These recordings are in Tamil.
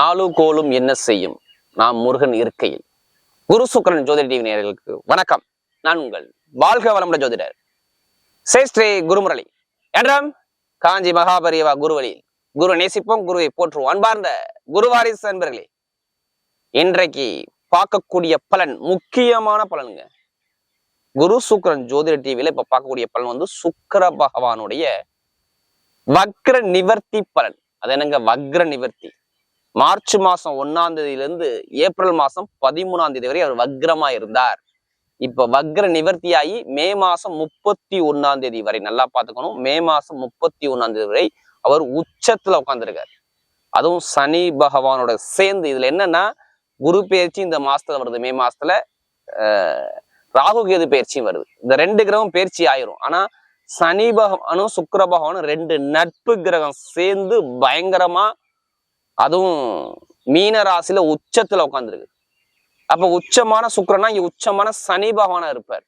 நாலு கோலும் என்ன செய்யும்? நாம் முருகன் இருக்கையில். குரு சுக்கரன் ஜோதிட டிவி நேர்களுக்கு வணக்கம். நான் உங்கள் வாழ்க வளமுடன் ஜோதிடர். சேஸ்ரீ குருமுரளி. என்றாம் காஞ்சி மகாபரிவா குருவழியில் குரு நேசிப்போம் குருவை போற்றுவோம். அன்பார்ந்த குருவாரிசு அன்பர்களே இன்றைக்கு பார்க்கக்கூடிய பலன் முக்கியமான பலனுங்க. குரு சுக்கரன் ஜோதிட டிவியில இப்ப பார்க்கக்கூடிய பலன் வந்து சுக்கிர பகவானுடைய வக்ர நிவர்த்தி பலன். அது என்னங்க? வக்ர நிவர்த்தி. மார்ச் மாசம் ஒன்னாம் தேதியிலிருந்து ஏப்ரல் மாசம் பதிமூணாம் தேதி வரை அவர் வக்ரமா இருந்தார். இப்ப வக்ர நிவர்த்தியாகி மே மாசம் முப்பத்தி ஒன்னாம் தேதி வரை நல்லா பார்த்துக்கணும். மே மாசம் முப்பத்தி ஒன்னாம் தேதி வரை அவர் உச்சத்துல உட்காந்துருக்காரு அதுவும் சனி பகவானோட சேர்ந்து இதுல என்னன்னா குரு பயிற்சி இந்த மாசத்துல வருது. மே மாசத்துல ராகு கேது பயிற்சியும் வருது. இந்த ரெண்டு கிரகம் பயிற்சி ஆயிரும். ஆனா சனி பகவானும் சுக்கர பகவானும் ரெண்டு நட்பு கிரகம் சேர்ந்து பயங்கரமா அதுவும் மீன ராசியில உச்சத்துல உட்காந்துருக்கு அப்ப உச்சமான சுக்கரனா இங்க உச்சமான சனி பகவானா இருப்பார்.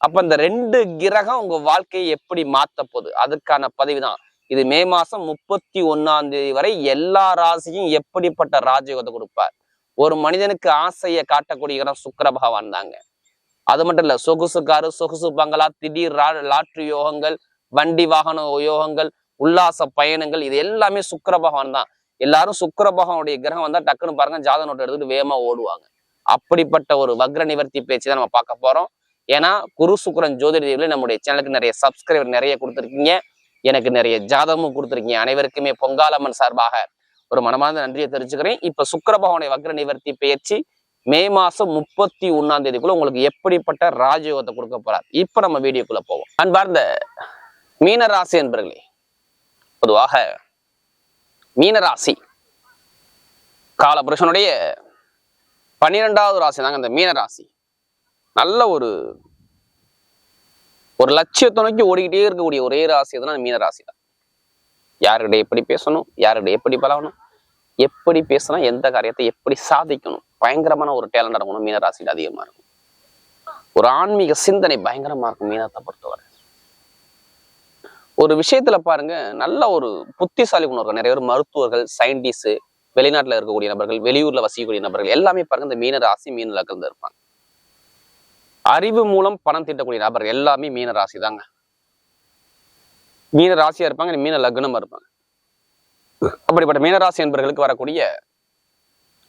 அப்ப இந்த ரெண்டு கிரகம் உங்க வாழ்க்கையை எப்படி மாத்த போகுது? அதுக்கான பதிவுதான். இது மே மாசம் முப்பத்தி ஒன்னாம் தேதி வரை எல்லா ராசியும் எப்படிப்பட்ட ராஜயோகத்தை கொடுப்பார்? ஒரு மனிதனுக்கு ஆசையை காட்டக்கூடிய கிரகம் பகவான் தாங்க. அது மட்டும் இல்ல சொகுசு காரு சொகுசு பங்களா திடீர் லாட்ரி யோகங்கள் வண்டி வாகன யோகங்கள் உல்லாச பயணங்கள் இது எல்லாமே சுக்கிர பகவான் தான். எல்லாரும் சுக்கிர பகவானுடைய கிரகம் வந்தா டக்குன்னு பாருங்க ஜாத நோட்டை எடுத்துட்டு வேகமா ஓடுவாங்க. அப்படிப்பட்ட ஒரு வக்ர நிவர்த்தி பேச்சு தான் நம்ம பார்க்க போறோம். ஏன்னா குரு சுக்கரன் ஜோதிட தேவில நம்முடைய சேனலுக்கு நிறைய சப்ஸ்கிரைபர் நிறைய கொடுத்துருக்கீங்க. எனக்கு நிறைய ஜாதகமும் கொடுத்துருக்கீங்க. அனைவருக்குமே பொங்காலம்மன் சார்பாக ஒரு மனமார்ந்த நன்றியை தெரிஞ்சுக்கிறேன் இப்ப சுக்கிர பகவானுடைய வக்ர நிவர்த்தி பயிற்சி மே மாசம் முப்பத்தி ஒன்னாம் தேதிக்குள்ள உங்களுக்கு எப்படிப்பட்ட ராஜயோகத்தை கொடுக்க போறார்? இப்ப நம்ம வீடியோக்குள்ள போவோம். அன்பார்ந்த மீன ராசி என்பர்களே பொதுவாக மீனராசி. காலபுருஷனுடைய பன்னிரெண்டாவது ராசி தாங்க இந்த மீனராசி. நல்ல ஒரு ஒரு லட்சியத்தை நோக்கி ஓடிக்கிட்டே இருக்கக்கூடிய ஒரே ராசி எதுனா மீனராசி தான் யாருக்கிட்ட எப்படி பேசணும் யாருக்கிட்ட எப்படி பழகணும் எப்படி பேசினா எந்த காரியத்தை எப்படி சாதிக்கணும் பயங்கரமான ஒரு டேலண்டாக இருக்கணும் மீனராசியில் அதிகமா இருக்கும். ஒரு ஆன்மீக சிந்தனை பயங்கரமா இருக்கும் மீனத்தை பொறுத்தவரை. ஒரு விஷயத்துல பாருங்க நல்ல ஒரு புத்திசாலி குணம் நிறைய பேர் மருத்துவர்கள் சயின்டிஸ்ட் வெளிநாட்டுல இருக்கக்கூடிய நபர்கள் வெளியூர்ல வசிக்கக்கூடிய நபர்கள் எல்லாமே பாருங்க இந்த மீன ராசி மீன லக்கத்துல இருப்பாங்க. அறிவு மூலம் பணம் தீட்டக்கூடிய நபர் எல்லாமே மீன ராசி தாங்க. மீன ராசியா இருப்பாங்க மீன லக்னமா இருப்பாங்க. அப்படிப்பட்ட மீனராசி என்பவர்களுக்கு வரக்கூடிய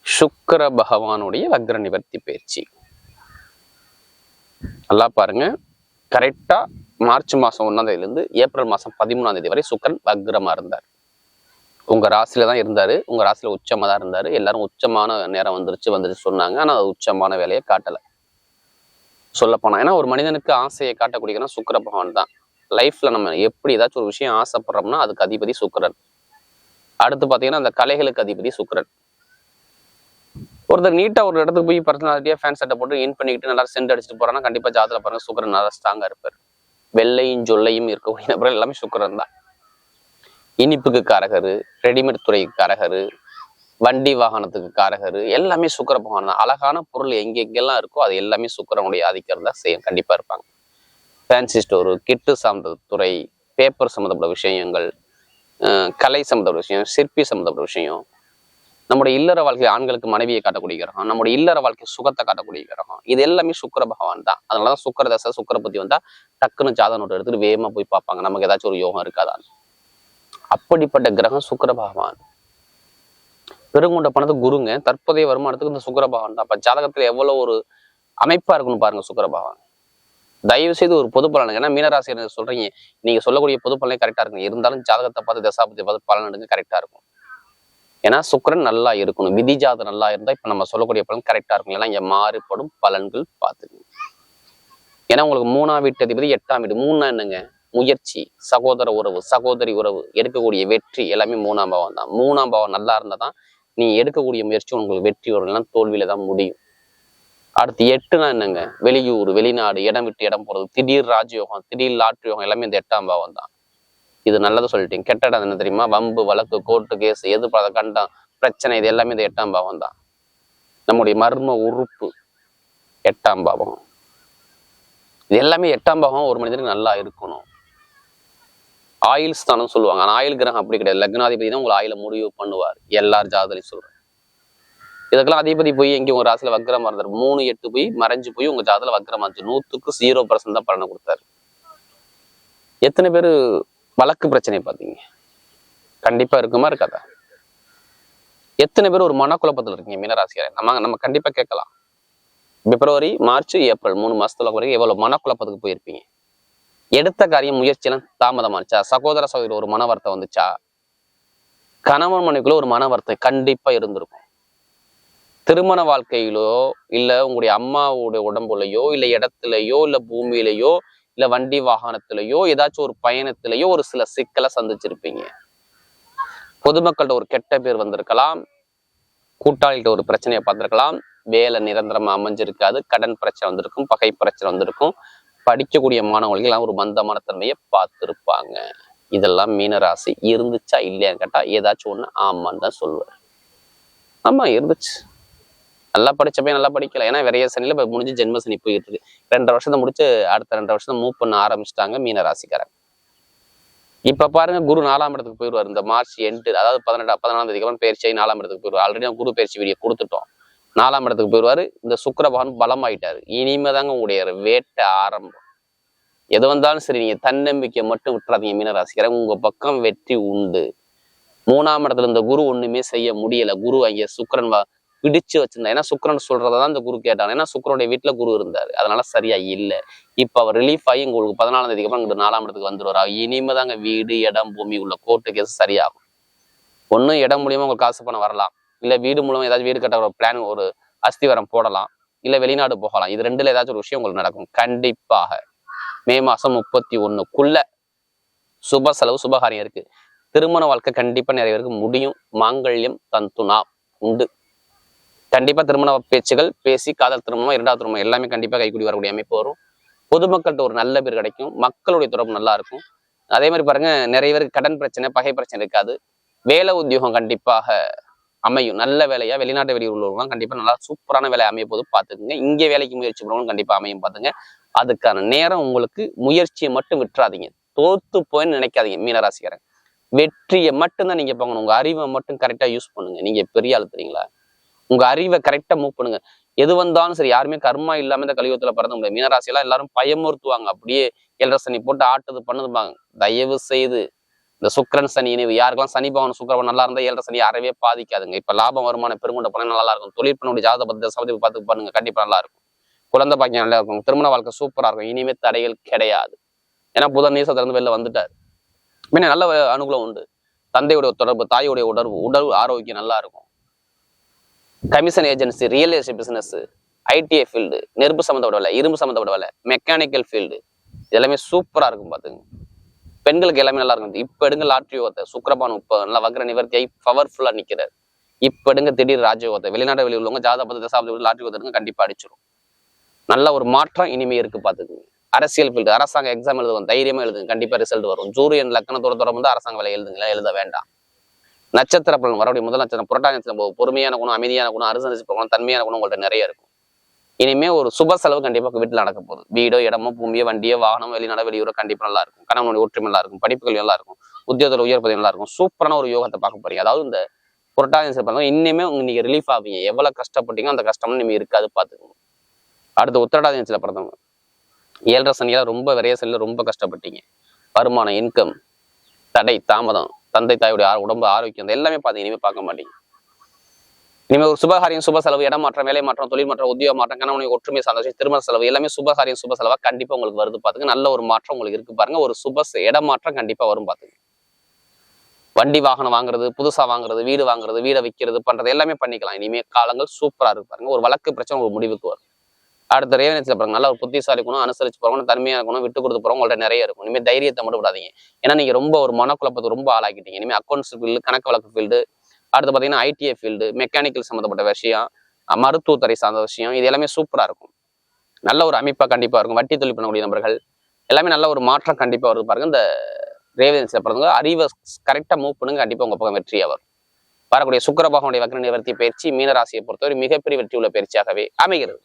சுக்கர பகவானுடைய வக்ர நிவர்த்தி பயிற்சி. நல்லா பாருங்க கரெக்டா மார்ச் மாசம் ஒன்றாம் தேதியிலேருந்து ஏப்ரல் மாசம் பதிமூணாம் தேதி வரை சுக்கரன் வக்ரமாக இருந்தார். உங்க ராசியில தான் இருந்தாரு. உங்க ராசியில உச்சமா தான் இருந்தாரு. எல்லாரும் உச்சமான நேரம் வந்துருச்சு வந்துருச்சு சொன்னாங்க. ஆனா அது உச்சமான வேலையை காட்டலை. சொல்ல போனா ஏன்னா ஒரு மனிதனுக்கு ஆசையை காட்டக்கூடியனா சுக்கர பகவான் தான். லைஃப்பில் நம்ம எப்படி ஏதாச்சும் ஒரு விஷயம் ஆசைப்படுறோம்னா அதுக்கு அதிபதி சுக்கரன். அடுத்து பாத்தீங்கன்னா அந்த கலைகளுக்கு அதிபதி சுக்கரன். ஒருத்தர் நீட்டாக ஒரு இடத்துக்கு போய் பர்சனாலிட்டியாக ஃபேன் சட்டை போட்டு இன் பண்ணிக்கிட்டு நல்லா சென்ட் அடிச்சுட்டு போறான்னா கண்டிப்பா ஜாதகத்தில் பாருங்க சுக்கரன் நல்லா ஸ்ட்ராங்காக இருப்பார். வெள்ளையும் ஜொல்லையும் இருக்கக்கூடிய நபர்கள் எல்லாமே சுக்கரன் தான். இனிப்புக்கு காரகரு ரெடிமேட் துறைக்கு காரகர் வண்டி வாகனத்துக்கு காரகரு எல்லாமே சுக்கர பகவான் தான். அழகான பொருள் எங்கெங்கெல்லாம் இருக்கோ அது எல்லாமே சுக்கரனுடைய ஆதிக்கம் தான் செய்யும். கண்டிப்பா இருப்பாங்க. ஃபேன்சி ஸ்டோரு கிட்டு சார்ந்த துறை பேப்பர் சம்மந்தப்பட்ட விஷயங்கள் கலை சம்மந்தப்பட்ட விஷயம் சிற்பி சம்மந்தப்பட்ட விஷயம். நம்முடைய இல்லற வாழ்க்கை ஆண்களுக்கு மனைவியை காட்டக்கூடிய கிரகம் நம்முடைய இல்லற வாழ்க்கை சுகத்தை காட்டக்கூடிய கிரகம். இது எல்லாமே சுக்கர பகவான் தான். அதனாலதான் சுக்கர தசை சுக்கர புத்தி வந்தா டக்குன்னு ஜாதக நோட்டு எடுத்துட்டு வேகமா போய் பார்ப்பாங்க. நமக்கு ஏதாச்சும் ஒரு யோகம் இருக்காதான் அப்படிப்பட்ட கிரகம் சுக்கர பகவான். பெருங்கொண்ட பணத்து குருங்க. தற்போதைய வருமானத்துக்கு இந்த சுக்கர பகவான் தான். அப்ப ஜாதகத்துல எவ்வளவு ஒரு அமைப்பா இருக்குன்னு பாருங்க சுக்கர பகவான். தயவு செய்து ஒரு பொது பலன். ஏன்னா மீனராசி சொல்றீங்க. நீங்க சொல்லக்கூடிய பொது பலனே கரெக்டா இருக்கும். இருந்தாலும் ஜாதகத்தை பார்த்து தசாபதி பார்த்து பலன் எடுங்க கரெக்டா இருக்கும். ஏன்னா சுக்கரன் நல்லா இருக்கணும். விதி ஜாதகம் நல்லா இருந்தா இப்ப நம்ம சொல்லக்கூடிய பலன் கரெக்டா இருக்கும். ஏன்னா இங்க மாறுபடும் பலன்கள் பார்த்துக்கணும் ஏன்னா உங்களுக்கு மூணாம் வீட்டு அதிபதி எட்டாம் வீடு. மூணா என்னங்க? முயற்சி சகோதர உறவு சகோதரி உறவு. எடுக்கக்கூடிய வெற்றி எல்லாமே மூணாம் பாவம் தான். மூணாம் பாவம் நல்லா இருந்தால் தான் நீ எடுக்கக்கூடிய முயற்சி உங்களுக்கு வெற்றி வரலாம் தோல்வியில தான் முடியும். அடுத்து எட்டுனா என்னங்க? வெளியூர் வெளிநாடு இடம் விட்டு இடம் போறது திடீர் ராஜயோகம் திடீர் லாட்ரி யோகம் எல்லாமே இந்த எட்டாம் பாவம் தான். இது நல்லது சொல்லிட்டேன் கெட்ட இடம் என்ன தெரியுமா? வம்பு வழக்கு கோர்ட்டு கேஸ் எது பல கண்டம் பிரச்சனை இது எல்லாமே இந்த எட்டாம் பாவம் தான். நம்முடைய மர்ம உறுப்பு எட்டாம் பாவம். இது எல்லாமே எட்டாம் பாகம் ஒரு மனிதனுக்கு நல்லா இருக்கணும். ஆயில் ஸ்தானம் சொல்லுவாங்க. ஆனால் ஆயில் கிரகம் அப்படி கிடையாது. லக்னாதிபதி தான் உங்களை ஆயில முடிவு பண்ணுவார். எல்லார் ஜாதகத்தையும் சொல்கிறேன் இதுக்கெல்லாம் அதிபதி போய் எங்கேயும் உங்க ராசியில் வக்ரமாக இருந்தார்? மூணு எட்டு போய் மறைஞ்சு போய் உங்க ஜாதகத்தில் வக்ரமாச்சு நூற்றுக்கு ஜீரோ பர்சன்ட் தான் பலனை கொடுத்தாரு. எத்தனை பேர் வழக்கு பிரச்சனை பார்த்தீங்க? கண்டிப்பா இருக்குமா இருக்காதா? எத்தனை பேர் ஒரு மனக்குழப்பத்தில் இருக்கீங்க? மீனராசிக்காரன் நம்ம நம்ம கண்டிப்பா கேட்கலாம். பிப்ரவரி மார்ச் ஏப்ரல் மூணு மாசத்துல வரைக்கும் எவ்வளவு மனக்குழப்பத்துக்கு போயிருப்பீங்க? எடுத்த காரியம் முயற்சியெல்லாம் தாமதமானுச்சா சகோதர சகோதரி ஒரு மன வருத்தம் வந்துச்சா? கணவன் மனைவிக்குள்ள ஒரு மன வருத்தம் கண்டிப்பா இருந்திருக்கும். திருமண வாழ்க்கையிலோ இல்ல உங்களுடைய அம்மாவோட உடம்புலையோ இல்ல இடத்துலையோ இல்ல பூமியிலையோ இல்ல வண்டி வாகனத்திலையோ ஏதாச்சும் ஒரு பயணத்திலையோ ஒரு சில சிக்கலை சந்திச்சிருப்பீங்க. பொதுமக்கள்கிட்ட ஒரு கெட்ட பேர் வந்திருக்கலாம். கூட்டாளிகிட்ட ஒரு பிரச்சனையை பார்த்திருக்கலாம். வேலை நிரந்தரமா அமைஞ்சிருக்காது கடன் பிரச்சனை வந்திருக்கும் பகை பிரச்சனை வந்திருக்கும். படிக்கக்கூடிய மாணவர்கள் எல்லாம் ஒரு மந்தமான தன்மையை பார்த்திருப்பாங்க. இதெல்லாம் மீனராசி இருந்துச்சா இல்லையான்னு கேட்டா ஏதாச்சும் ஒண்ணு ஆமான்னு தான் சொல்லுவேன். ஆமா இருந்துச்சு. நல்லா படிச்சப்ப நல்லா படிக்கல. ஏன்னா விரைய சனியில் இப்போ முடிஞ்சு ஜென்ம சனி போயிட்டு இருக்கு. ரெண்டரை வருஷத்தை முடிச்சு அடுத்த ரெண்டரை வருஷத்தை மூவ் பண்ண ஆரம்பிச்சிட்டாங்க மீனராசிக்காரங்க. இப்ப பாருங்க குரு நாலாம் இடத்துக்கு போயிடுவார். இந்த மார்ச் எண்டு அதாவது பதினெட்டு பதினாலாம் தேதிக்கு அப்புறம் பயிற்சியாகி நாலாம் இடத்துக்கு போயிடுவார். ஆல்ரெடி குரு பயிற்சி வீடியோ கொடுத்துட்டோம். நாலாம் இடத்துக்கு போயிடுவாரு இந்த சுக்கிர பகவான் பலமாயிட்டாரு. இனிமே தாங்க உங்களுடைய வேட்டை ஆரம்பம். எது வந்தாலும் சரி நீங்க தன்னம்பிக்கை மட்டும் விட்டுறாதீங்க மீனராசிக்காரங்க உங்க பக்கம் வெற்றி உண்டு. மூணாம் இடத்துல இந்த குரு ஒண்ணுமே செய்ய முடியல. குரு அங்கே சுக்கரன் வா பிடிச்சு வச்சிருந்தா. ஏன்னா சுக்கிரன் சொல்றதான் இந்த குரு கேட்டாங்க ஏன்னா சுக்கிரனுடைய வீட்டுல குரு இருந்தாரு. அதனால சரியா இல்லை. இப்ப அவர் ரிலீஃப் ஆகி உங்களுக்கு பதினாலாம் தேதிக்கு அப்புறம் இங்கிட்டு நாலாம் இடத்துக்கு வந்துடுவார் இனிமே தாங்க வீடு இடம் பூமி உள்ள கோர்ட்டு கேஸ் சரியாகும். ஒன்றும் இடம் மூலியமா உங்களுக்கு காசு பணம் வரலாம். இல்ல வீடு மூலமாக ஏதாச்சும் வீடு கட்ட ஒரு பிளான் ஒரு அஸ்திவரம் போடலாம். இல்ல வெளிநாடு போகலாம். இது ரெண்டுல ஏதாச்சும் ஒரு விஷயம் உங்களுக்கு நடக்கும். கண்டிப்பாக. மே மாசம் முப்பத்தி ஒண்ணுக்குள்ள சுப செலவு சுபகாரியம் இருக்கு. திருமண வாழ்க்கை கண்டிப்பா நிறைய பேருக்கு முடியும். மாங்கல்யம் தந்துனா உண்டு. கண்டிப்பா திருமண பேச்சுகள் பேசி காதல் திருமணம் இரண்டாவது திருமணம் எல்லாமே கண்டிப்பா கைக்கூடி வரக்கூடிய அமைப்பு வரும். பொதுமக்கள்கிட்ட ஒரு நல்ல பேர் கிடைக்கும். மக்களுடைய தொடர்பு நல்லா இருக்கும். அதே மாதிரி பாருங்க நிறைய பேருக்கு கடன் பிரச்சனை பகை பிரச்சனை இருக்காது. வேலை உத்தியோகம் கண்டிப்பாக அமையும். நல்ல வேலையா வெளிநாட்டு வெளியூர் உள்ளவங்க கண்டிப்பா நல்லா சூப்பரான வேலை அமைய போது பார்த்துக்குங்க. இங்கே வேலைக்கு முயற்சி பண்ணுறவங்க கண்டிப்பா அமையும். பார்த்துங்க. அதுக்கான நேரம் உங்களுக்கு முயற்சியை மட்டும் விட்டுறாதீங்க. தோத்து போயின்னு நினைக்காதீங்க மீனராசிக்காரங்க. வெற்றியை மட்டும்தான் நீங்க பார்க்கணும். உங்க அறிவை மட்டும் கரெக்டா யூஸ் பண்ணுங்க. நீங்க பெரிய ஆள் தெரியுங்களா? உங்க அறிவை கரெக்டா மூவ் பண்ணுங்க. எது வந்தாலும் சரி யாருமே கர்மா இல்லாம இந்த கலியுகத்துல பிறந்த முடியாது. மீனராசியெல்லாம் எல்லாரும் பயமுறுத்துவாங்க. அப்படியே எல்ரசனி போட்டு ஆட்டுது பண்ணுதுப்பாங்க தயவு செய்து இந்த சுக்கிரன் சனி இணைவு யாருக்கெல்லாம் சனி பவன் சுக்கரவன் நல்லா இருந்தால் ஏழரை சனி அறவே பாதிக்காதுங்க. இப்ப லாபம் வருமானம் பெருங்கொண்ட பணம் நல்லா இருக்கும். தொழில் பண்ணக்கூடிய ஜாத பத்தி சமதி பார்த்து பண்ணுங்க. கண்டிப்பாக நல்லா இருக்கும். குழந்தை பாக்கியம் நல்லா இருக்கும். திருமண வாழ்க்கை சூப்பரா இருக்கும். இனிமே தடைகள் கிடையாது. ஏன்னா புதன் நீசத்திலிருந்து வெளில வந்துட்டாரு. பின்ன நல்ல அனுகூலம் உண்டு. தந்தையுடைய தொடர்பு தாயுடைய உடல் உடல் ஆரோக்கியம் நல்லா இருக்கும். Commission agency real estate business ITI field நெருப்பு சம்மந்தப்பட்ட வேலை இரும்பு சம்மந்தப்பட்ட வேலை மெக்கானிக்கல் ஃபீல்டு எல்லாமே சூப்பரா இருக்கும் பார்த்துங்க. பெண்களுக்கு எல்லாமே நல்லா இருக்கும். இப்ப எடுங்க லாட்ரி ஓத்த சுக்கரபான் இப்ப நல்லா வக்ர நிவர்த்தியாகி பவர்ஃபுல்லா நிக்கிறார். இப்ப எடுங்க திடீர் ராஜயோகத்தை வெளிநாட்டு வெளியில் உள்ளவங்க ஜாதக பத்து தசாப்தி லாட்ரி யோகத்தை எடுங்க கண்டிப்பா அடிச்சிடும் நல்ல ஒரு மாற்றம் இனிமே இருக்கு பாத்துக்குங்க அரசியல் ஃபீல்டு அரசாங்க எக்ஸாம் எழுதுவோம். தைரியமா எழுதுங்க. கண்டிப்பா ரிசல்ட் வரும். ஜூரியன் லக்கணத்தோட தொடர்பு வந்து அரசாங்க வேலை எழுதுங்களா? எழுத வேண்டாம். நட்சத்திர பலன் வரக்கூடிய முதல் நட்சத்திரம் புரட்டாதி நட்சத்திரம் பொறுமையான குணம் அமைதியான குணம் அரசு குணம் தன்மையான குணம் உங்கள்கிட்ட நிறைய இருக்கும். இனிமே ஒரு சுப செலவு கண்டிப்பா வீட்டுல நடக்க போகுது. வீடோ இடமோ பூமியோ வண்டியோ வாகனம் வெளிநாடு வெளியூரோ கண்டிப்பா நல்லா இருக்கும் கணவனுடைய ஒற்றுமை நல்லா இருக்கும் படிப்புகள் நல்லா இருக்கும் உத்தியோகத்தில் உயர் பதவி நல்லா இருக்கும் சூப்பரான ஒரு யோகத்தை பார்க்க போறீங்க. அதாவது இந்த புரட்டாசி நட்சத்திரம் இனிமே இன்னுமே உங்க நீங்க ரிலீஃப் ஆவீங்க. எவ்வளவு கஷ்டப்பட்டீங்க அந்த கஷ்டம் நீங்க இருக்காது பாத்துக்கோங்க அடுத்து உத்திரட்டாதி பிறந்தவங்க ஏழரை சனியெல்லாம் ரொம்ப விரைய செல்ல ரொம்ப கஷ்டப்பட்டீங்க. வருமானம் இன்கம் தடை தாமதம் தந்தை தாயுடைய உடம்பு ஆரோக்கியம் எல்லாமே பார்த்தீங்க இனிமே பார்க்க மாட்டீங்க. இனிமேல் ஒரு சுபகாரியம் சுப செலவு இடம் மாற்றம் வேலை மாற்றம் தொழில் மாற்றம் உத்தியோக மாற்றம் கணவனை ஒற்றுமை சந்தோஷம் திருமண செலவு எல்லாமே சுபகாரியம் சுப செலவா கண்டிப்பா உங்களுக்கு வருது பாத்துங்க நல்ல ஒரு மாற்றம் உங்களுக்கு இருக்கு பாருங்க. ஒரு சுப இடம் மாற்றம் கண்டிப்பா வரும் பாத்துங்க வண்டி வாகனம் வாங்குறது புதுசா வாங்குறது வீடு வாங்குறது வீடை விற்கிறது பண்றது எல்லாமே பண்ணிக்கலாம். இனிமே காலங்கள் சூப்பரா இருக்கு பாருங்க. ஒரு வழக்கு பிரச்சனை ஒரு முடிவுக்கு வரும். அடுத்த ரேவனத்தில் பாருங்க. நல்லா ஒரு புத்திசாலி குணம் அனுசரிச்சு போறவங்க தன்மையான இருக்கணும் விட்டு கொடுத்து போறவங்க உங்கள்ட்ட நிறைய இருக்கும். இனிமே தைரியத்தை மட்டும் விடாதீங்க. ஏன்னா நீங்க ரொம்ப ஒரு மனக்குழப்பத்தை ரொம்ப ஆளாக்கிட்டீங்க. இனிமே அக்கௌண்ட்ஸ் ஃபீல்டு கணக்கு வழக்கு ஃபீல்டு அடுத்து பார்த்தீங்கன்னா ஐடிஐ ஃபீல்டு மெக்கானிக்கல் சம்மந்தப்பட்ட விஷயம் மருத்துவத்துறை சார்ந்த விஷயம் இது எல்லாமே சூப்பராக இருக்கும். நல்ல ஒரு அமைப்பா கண்டிப்பா இருக்கும். வட்டி தொழில் பண்ணக்கூடிய நபர்கள் எல்லாமே நல்ல ஒரு மாற்றம் கண்டிப்பா வருது பாருங்க. இந்த ரேவன்ஸில் பிறந்தவங்க அறிவை கரெக்டா மூவ் பண்ணுங்க கண்டிப்பா உங்க பக்கம் வெற்றியாக வரும். வரக்கூடிய சுக்கரபாகனுடைய வக்ர நிவர்த்தி பயிற்சி மீனராசியை பொறுத்தவரை மிகப்பெரிய வெற்றி உள்ள பயிற்சியாகவே அமைகிறது.